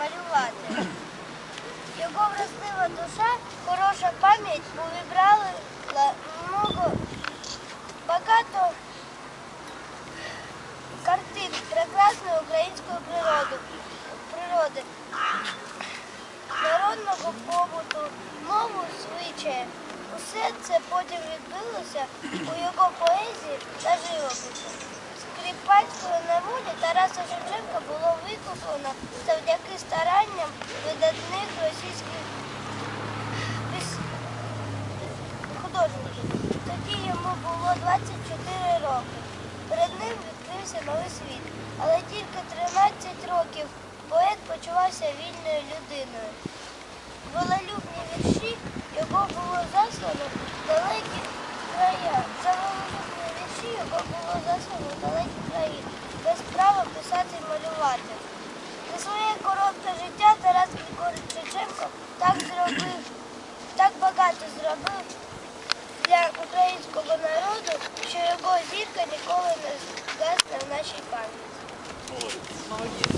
малювати. Його вразлива душа, хороша пам'ять увібрала много багато картин прекрасної української природи, природи, народного побуту, мову звичаї. Усе це потім відбилося у його поезії та живописі. Викуплено завдяки старанням видатних російських художників. Тоді йому було 24 роки. Перед ним відкрився новий світ. Але тільки 13 років поет почувався вільною людиною. Волелюбні вірші його було заслано в далекі края. За волелюбні вірші його було заслано в далекі краї, без права писати зробив для українського народу, що його зірка ніколи не згасне в нашій пам'яті.